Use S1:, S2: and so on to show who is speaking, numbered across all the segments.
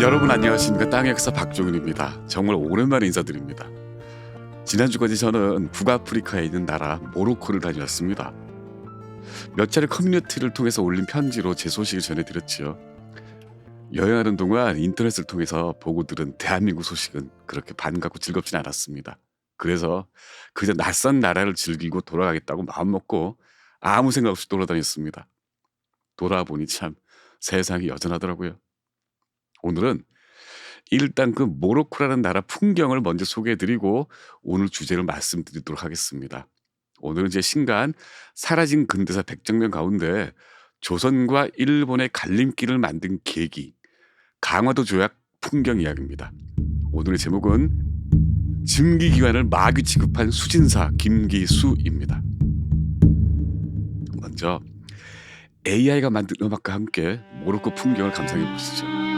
S1: 여러분 안녕하십니까 땅의 역사 박종윤입니다. 정말 오랜만에 인사드립니다. 지난주까지 저는 북아프리카에 있는 나라 모로코를 다녀왔습니다. 몇 차례 커뮤니티를 통해서 올린 편지로 제 소식을 전해드렸지요. 여행하는 동안 인터넷을 통해서 보고 들은 대한민국 소식은 그렇게 반갑고 즐겁진 않았습니다. 그래서 그저 낯선 나라를 즐기고 돌아가겠다고 마음먹고 아무 생각 없이 돌아다녔습니다. 돌아보니 참 세상이 여전하더라고요. 오늘은 일단 그 모로코라는 나라 풍경을 먼저 소개해드리고 오늘 주제를 말씀드리도록 하겠습니다. 오늘은 제 신간 사라진 근대사 백정면 가운데 조선과 일본의 갈림길을 만든 계기 강화도 조약 풍경 이야기입니다. 오늘의 제목은 증기기관을 마귀 취급한 수진사 김기수입니다. 먼저 AI가 만든 음악과 함께 모로코 풍경을 감상해 보시죠.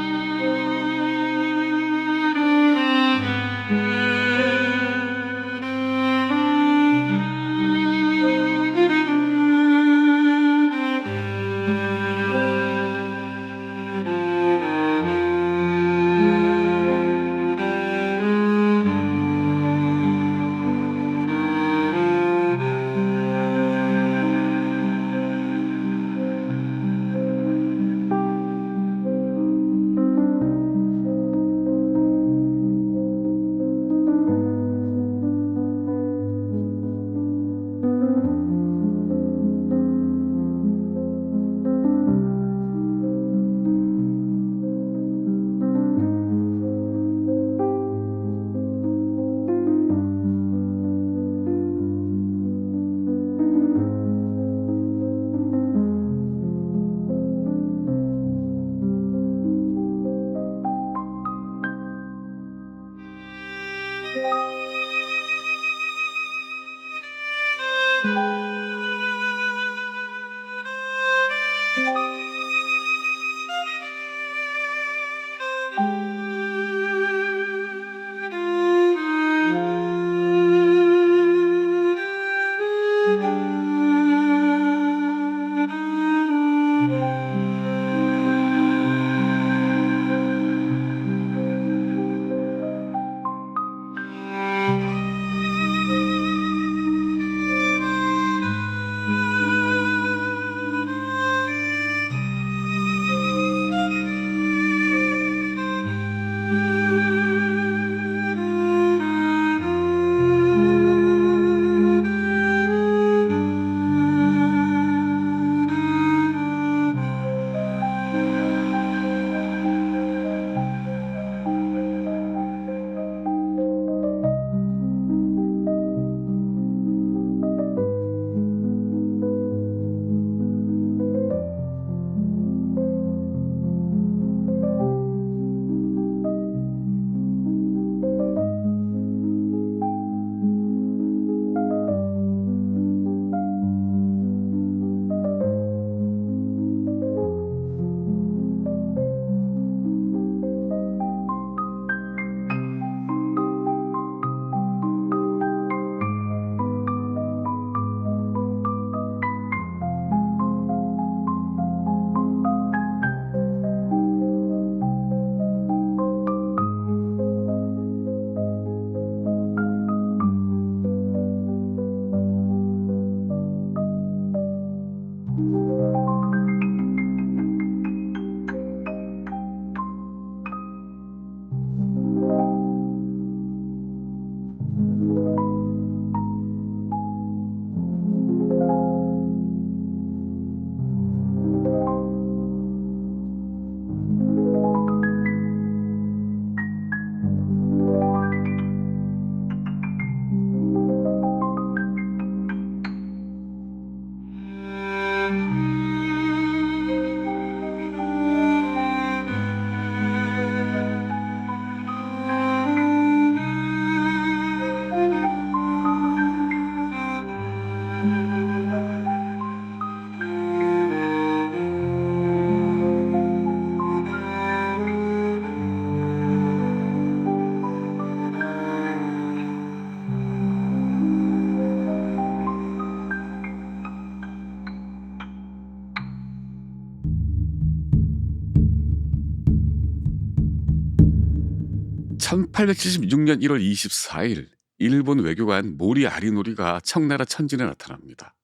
S1: 1876년 1월 24일 일본 외교관 모리 아리노리가 청나라 천진에 나타납니다.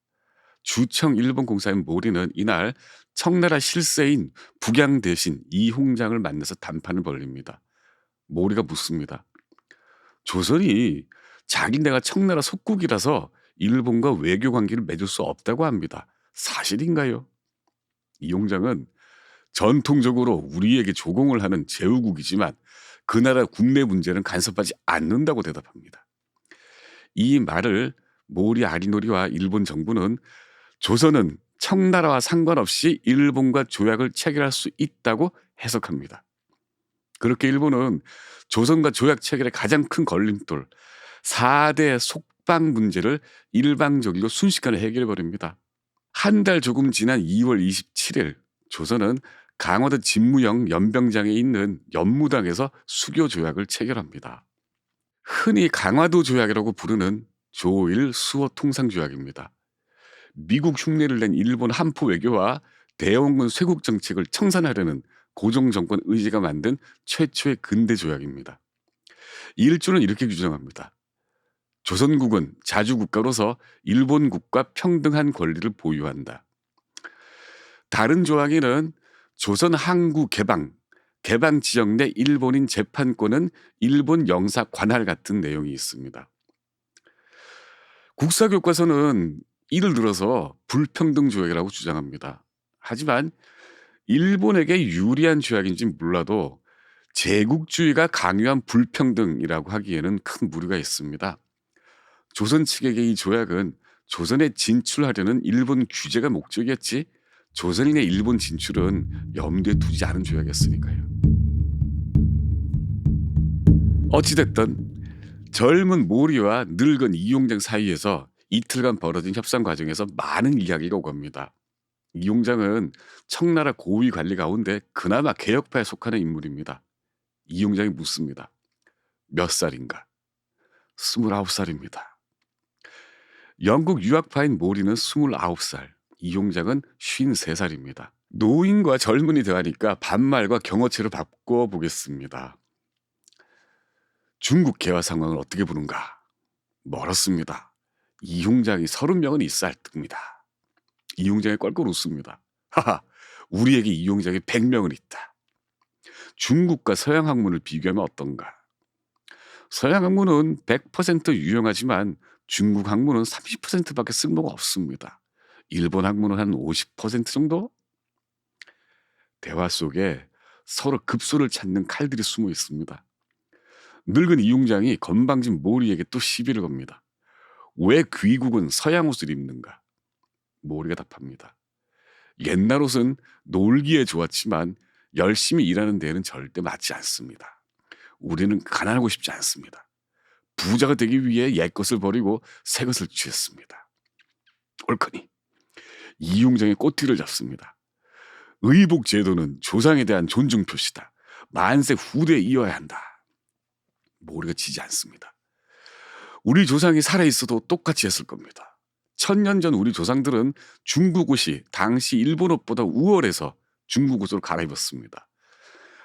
S1: 주청 일본 공사인 모리는 이날 청나라 실세인 북양 대신 이홍장을 만나서談판을 벌립니다. 모리가 묻습니다. 조선이 자기네가 청나라 속국이라서 일본과 외교 관계를 맺을 수 없다고 합니다. 사실인가요? 이홍장은 전통적으로 우리에게 조공을 하는 제후국이지만 그 나라 국내 문제는 간섭하지 않는다고 대답합니다. 이 말을 모리 아리노리와 일본 정부는 조선은 청나라와 상관없이 일본과 조약을 체결할 수 있다고 해석합니다. 그렇게 일본은 조선과 조약 체결의 가장 큰 걸림돌 4대 속방 문제를 일방적으로 순식간에 해결해 버립니다. 한 달 조금 지난 2월 27일 조선은 강화도 진무영 연병장에 있는 연무당에서 수교 조약을 체결합니다. 흔히 강화도 조약이라고 부르는 조일 수호 통상 조약입니다. 미국 흉내를 낸 일본 한포 외교와 대원군 쇄국 정책을 청산하려는 고종 정권 의지가 만든 최초의 근대 조약입니다. 일조는 이렇게 규정합니다. 조선국은 자주국가로서 일본국과 평등한 권리를 보유한다. 다른 조항에는 조선 항구 개방, 개방 지역 내 일본인 재판권은 일본 영사 관할 같은 내용이 있습니다. 국사 교과서는 이를 들어서 불평등 조약이라고 주장합니다. 하지만 일본에게 유리한 조약인지 몰라도 제국주의가 강요한 불평등이라고 하기에는 큰 무리가 있습니다. 조선 측에게 이 조약은 조선에 진출하려는 일본 규제가 목적이었지 조선인의 일본 진출은 염두에 두지 않은 조약이었으니까요. 어찌됐든 젊은 모리와 늙은 이용장 사이에서 이틀간 벌어진 협상 과정에서 많은 이야기가 오갑니다. 이용장은 청나라 고위 관리 가운데 그나마 개혁파에 속하는 인물입니다. 이용장이 묻습니다. 몇 살인가? 29살입니다. 영국 유학파인 모리는 29살, 이용장은 53살입니다. 노인과 젊은이 대화니까 반말과 경어체로 바꿔보겠습니다. 중국 개화 상황을 어떻게 보는가? 멀었습니다. 이용장이 30명은 있어야 할 겁니다. 이용장이 껄껄 웃습니다. 하하, 우리에게 이용장이 100명은 있다. 중국과 서양 학문을 비교하면 어떤가? 서양 학문은 100% 유용하지만 중국 학문은 30%밖에 쓸모가 없습니다. 일본 학문은 한 50% 정도? 대화 속에 서로 급소를 찾는 칼들이 숨어 있습니다. 늙은 이용장이 건방진 모리에게 또 시비를 겁니다. 왜 귀국은 서양 옷을 입는가? 모리가 답합니다. 옛날 옷은 놀기에 좋았지만 열심히 일하는 데에는 절대 맞지 않습니다. 우리는 가난하고 싶지 않습니다. 부자가 되기 위해 옛 것을 버리고 새 것을 취했습니다. 옳거니 이용장의 꼬티를 잡습니다. 의복 제도는 조상에 대한 존중 표시다. 만세 후대에 이어야 한다. 모리가 지지 않습니다. 우리 조상이 살아있어도 똑같이 했을 겁니다. 천년 전 우리 조상들은 중국 옷이 당시 일본 옷보다 우월해서 중국 옷으로 갈아입었습니다.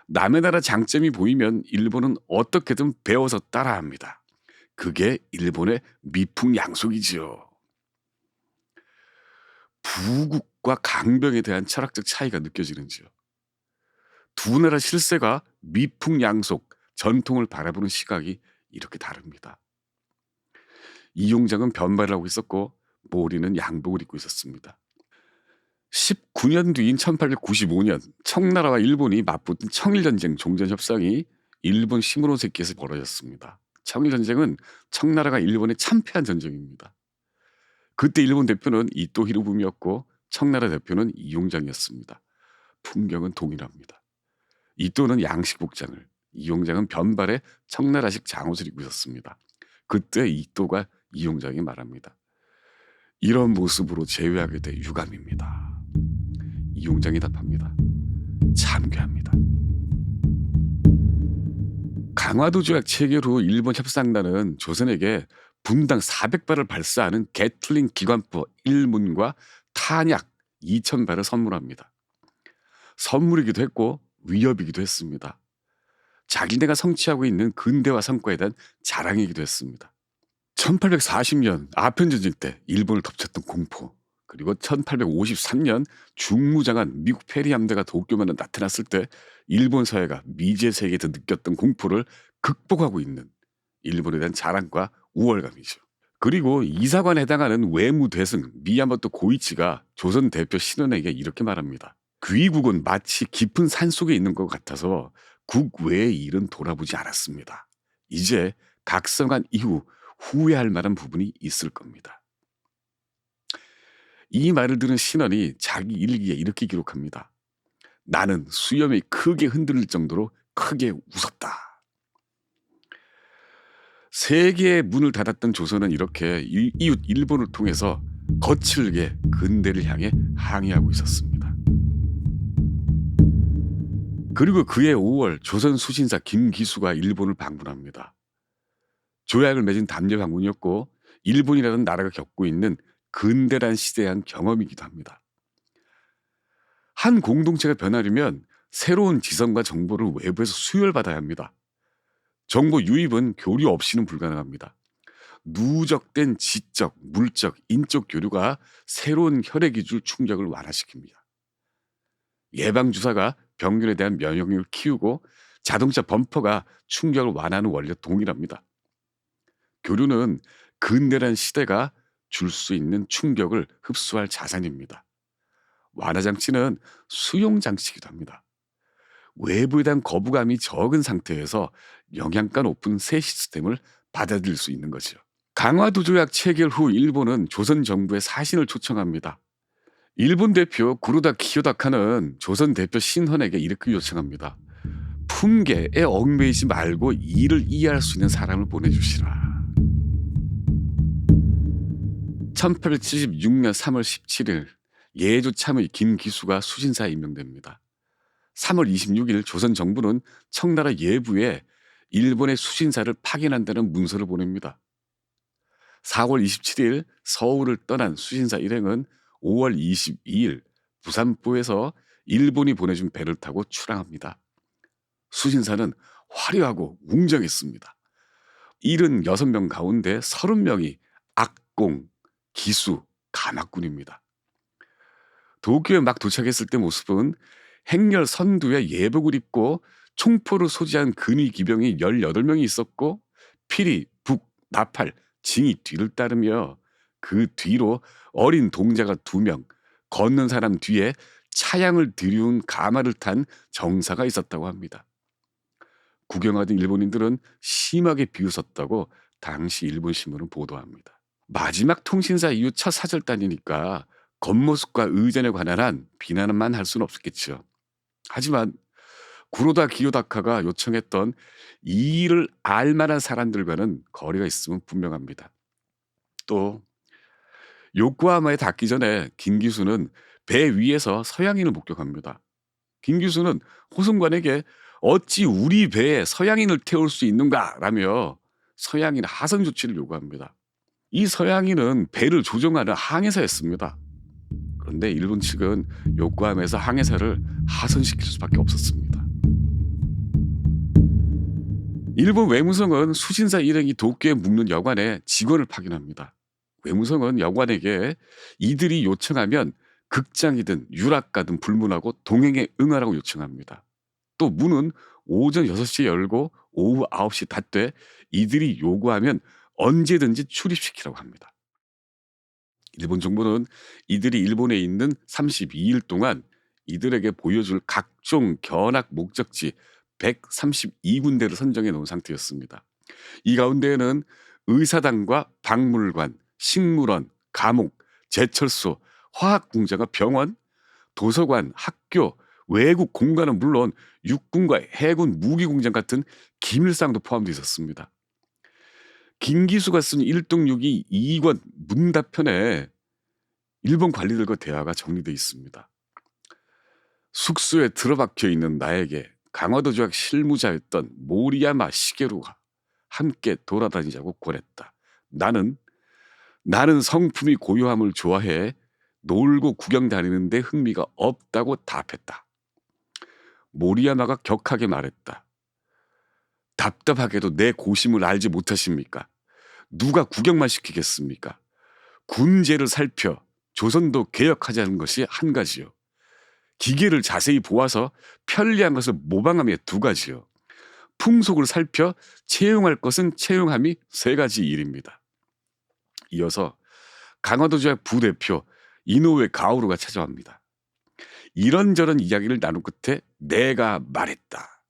S1: 남의 나라 장점이 보이면 일본은 어떻게든 배워서 따라합니다. 그게 일본의 미풍양속이지요. 부국과 강병에 대한 철학적 차이가 느껴지는지요. 두 나라 실세가 미풍양속, 전통을 바라보는 시각이 이렇게 다릅니다. 이용장은 변발을 하고 있었고 모리는 양복을 입고 있었습니다. 19년 뒤인 1895년 청나라와 일본이 맞붙은 청일전쟁 종전협상이 일본 시모노세키에서 벌어졌습니다. 청일전쟁은 청나라가 일본에 참패한 전쟁입니다. 그때 일본 대표는 이토 히로부미였고 청나라 대표는 이용장이었습니다. 풍경은 동일합니다. 이토는 양식 복장을, 이용장은 변발에 청나라식 장옷을 입고 있었습니다. 그때 이토가 이용장이 말합니다. 이런 모습으로 제외하게 돼 유감입니다. 이용장이 답합니다. 참괴합니다. 강화도 조약 체결 후 일본 협상단은 조선에게 분당 400발을 발사하는 게틀링 기관포 1문과 탄약 2,000발을 선물합니다. 선물이기도 했고 위협이기도 했습니다. 자기네가 성취하고 있는 근대화 성과에 대한 자랑이기도 했습니다. 1840년 아편 전쟁 때 일본을 덮쳤던 공포 그리고 1853년 중무장한 미국 페리 함대가 도쿄만에 나타났을 때 일본 사회가 미제 세계에서 느꼈던 공포를 극복하고 있는 일본에 대한 자랑과 우월감이죠. 그리고 이사관에 해당하는 외무 대승 미야모토 고이치가 조선 대표 신원에게 이렇게 말합니다. 귀국은 마치 깊은 산 속에 있는 것 같아서 국외의 일은 돌아보지 않았습니다. 이제 각성한 이후 후회할 만한 부분이 있을 겁니다. 이 말을 들은 신원이 자기 일기에 이렇게 기록합니다. 나는 수염이 크게 흔들릴 정도로 크게 웃었다. 세계의 문을 닫았던 조선은 이렇게 이- 이웃 일본을 통해서 거칠게 근대를 향해 항해하고 있었습니다. 그리고 그해 5월 조선 수신사 김기수가 일본을 방문합니다. 조약을 맺은 담례 방문이었고 일본이라는 나라가 겪고 있는 근대란 시대에 한 경험이기도 합니다. 한 공동체가 변하려면 새로운 지성과 정보를 외부에서 수혈받아야 합니다. 정보 유입은 교류 없이는 불가능합니다. 누적된 지적, 물적, 인적 교류가 새로운 혈액 기줄 충격을 완화시킵니다. 예방 주사가 병균에 대한 면역력을 키우고 자동차 범퍼가 충격을 완화하는 원리와 동일합니다. 교류는 근대란 시대가 줄 수 있는 충격을 흡수할 자산입니다. 완화 장치는 수용 장치이기도 합니다. 외부에 대한 거부감이 적은 상태에서 영양가 높은 새 시스템을 받아들일 수 있는 거죠. 강화도 조약 체결 후 일본은 조선 정부의 사신을 초청합니다. 일본 대표 구루다 키요다카는 조선 대표 신헌에게 이렇게 요청합니다. 품계에 얽매이지 말고 일을 이해할 수 있는 사람을 보내주시라. 1876년 3월 17일 예조 참의 김기수가 수신사에 임명됩니다. 3월 26일 조선 정부는 청나라 예부에 일본의 수신사를 파견한다는 문서를 보냅니다. 4월 27일 서울을 떠난 수신사 일행은 5월 22일 부산포에서 일본이 보내준 배를 타고 출항합니다. 수신사는 화려하고 웅장했습니다. 76명 가운데 30명이 악공, 기수, 가마꾼입니다. 도쿄에 막 도착했을 때 모습은 행렬 선두에 예복을 입고 총포를 소지한 근위 기병이 18명이 있었고 피리, 북, 나팔, 징이 뒤를 따르며 그 뒤로 어린 동자가 두 명, 걷는 사람 뒤에 차양을 들이운 가마를 탄 정사가 있었다고 합니다. 구경하던 일본인들은 심하게 비웃었다고 당시 일본 신문은 보도합니다. 마지막 통신사 이후 첫 사절단이니까 겉모습과 의전에 관한 한 비난만 할 수는 없겠죠. 하지만 구로다 기요다카가 요청했던 이 일을 알 만한 사람들과는 거리가 있음은 분명합니다. 또 요코하마에 닿기 전에 김 기수는 배 위에서 서양인을 목격합니다. 김 기수는 호승관에게 어찌 우리 배에 서양인을 태울 수 있는가라며 서양인 하선 조치를 요구합니다. 이 서양인은 배를 조종하는 항해사였습니다. 그런데 일본 측은 요코하마에서 항해사를 하선시킬 수밖에 없었습니다. 일본 외무성은 수신사 일행이 도쿄에 묵는 여관에 직원을 파견합니다. 외무성은 여관에게 이들이 요청하면 극장이든 유락가든 불문하고 동행에 응하라고 요청합니다. 또 문은 오전 6시에 열고 오후 9시 닫되 이들이 요구하면 언제든지 출입시키라고 합니다. 일본 정부는 이들이 일본에 있는 32일 동안 이들에게 보여줄 각종 견학 목적지 132군데를 선정해 놓은 상태였습니다. 이 가운데에는 의사당과 박물관, 식물원, 감옥, 제철소, 화학공장과 병원, 도서관, 학교, 외국 공간은 물론 육군과 해군 무기공장 같은 기밀상도 포함되어 있었습니다. 김기수가 쓴 1등육이 2권 문답편에 일본 관리들과 대화가 정리되어 있습니다. 숙소에 들어박혀 있는 나에게 강화도 조약 실무자였던 모리야마 시게루가 함께 돌아다니자고 권했다. 나는 나는 성품이 고요함을 좋아해 놀고 구경 다니는데 흥미가 없다고 답했다. 모리야마가 격하게 말했다. 답답하게도 내 고심을 알지 못하십니까? 누가 구경만 시키겠습니까? 군제를 살펴 조선도 개혁하자는 것이 한 가지요. 기계를 자세히 보아서 편리한 것을 모방함이 두 가지요. 풍속을 살펴 채용할 것은 채용함이 세 가지 일입니다. 이어서 강화도 지역 부대표 이노우에 가오루가 찾아옵니다. 이런저런 이야기를 나눈 끝에 내가 말했다.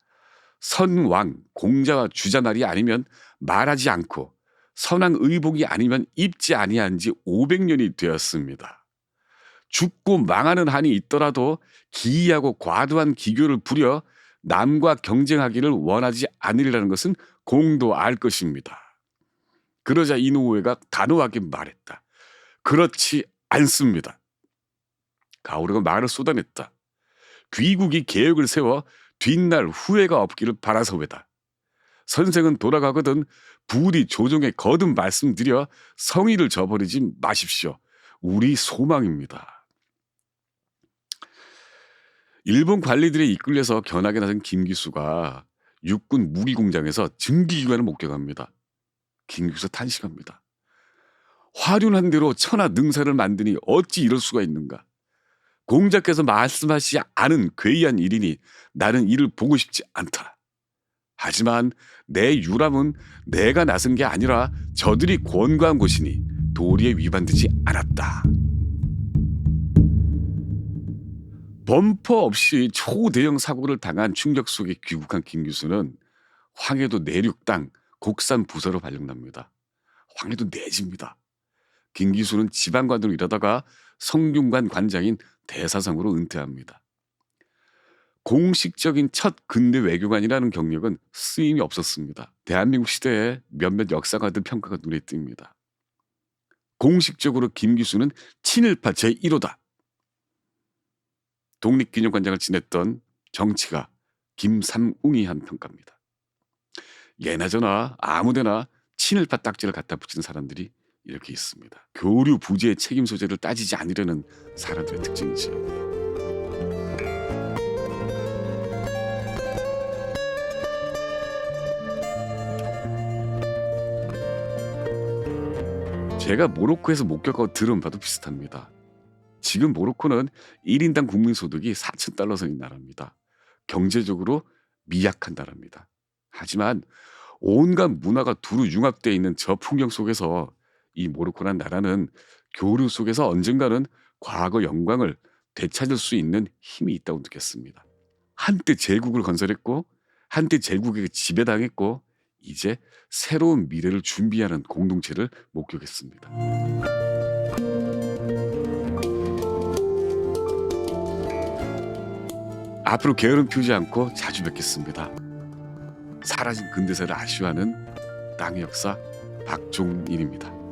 S1: 선왕, 공자와 주자 말이 아니면 말하지 않고 선왕 의복이 아니면 입지 아니한 지 500년이 되었습니다. 죽고 망하는 한이 있더라도 기이하고 과도한 기교를 부려 남과 경쟁하기를 원하지 않으리라는 것은 공도 알 것입니다. 그러자 이노우에가 단호하게 말했다. 그렇지 않습니다. 가오르가 말을 쏟아냈다. 귀국이 계획을 세워 뒷날 후회가 없기를 바라서외다. 선생은 돌아가거든 부디 조정에 거듭 말씀드려 성의를 저버리지 마십시오. 우리 소망입니다. 일본 관리들에 이끌려서 견학에 나선 김기수가 육군 무기 공장에서 증기기관을 목격합니다. 김기수 탄식합니다. 화륜한 대로 천하 능사를 만드니 어찌 이럴 수가 있는가? 공자께서 말씀하시지 않은 괴이한 일이니 나는 이를 보고 싶지 않다. 하지만 내 유람은 내가 나선 게 아니라 저들이 권고한 곳이니 도리에 위반되지 않았다. 범퍼 없이 초대형 사고를 당한 충격 속에 귀국한 김규수는 황해도 내륙 땅 곡산 부서로 발령납니다. 황해도 내집니다. 김기수는 지방관으로 일하다가 성균관 관장인 대사성으로 은퇴합니다. 공식적인 첫 근대 외교관이라는 경력은 쓰임이 없었습니다. 대한민국 시대에 몇몇 역사가들 평가가 눈에 띕니다. 공식적으로 김기수는 친일파 제1호다. 독립기념관장을 지냈던 정치가 김삼웅이 한 평가입니다. 예나저나 아무데나 친일파 딱지를 갖다 붙이는 사람들이 이렇게 있습니다. 교류 부재의 책임 소재를 따지지 않으려는 사람들의 특징이지요. 제가 모로코에서 목격하고 들은 바도 비슷합니다. 지금 모로코는 1인당 국민 소득이 4천 달러 선인 나라입니다. 경제적으로 미약한 나라입니다. 하지만 온갖 문화가 두루 융합되어 있는 저 풍경 속에서 이 모로코란 나라는 교류 속에서 언젠가는 과거 영광을 되찾을 수 있는 힘이 있다고 느꼈습니다. 한때 제국을 건설했고 한때 제국에게 지배당했고 이제 새로운 미래를 준비하는 공동체를 목격했습니다. 앞으로 게으름 피우지 않고 자주 뵙겠습니다. 사라진 근대사를 아쉬워하는 땅의 역사 박종인입니다.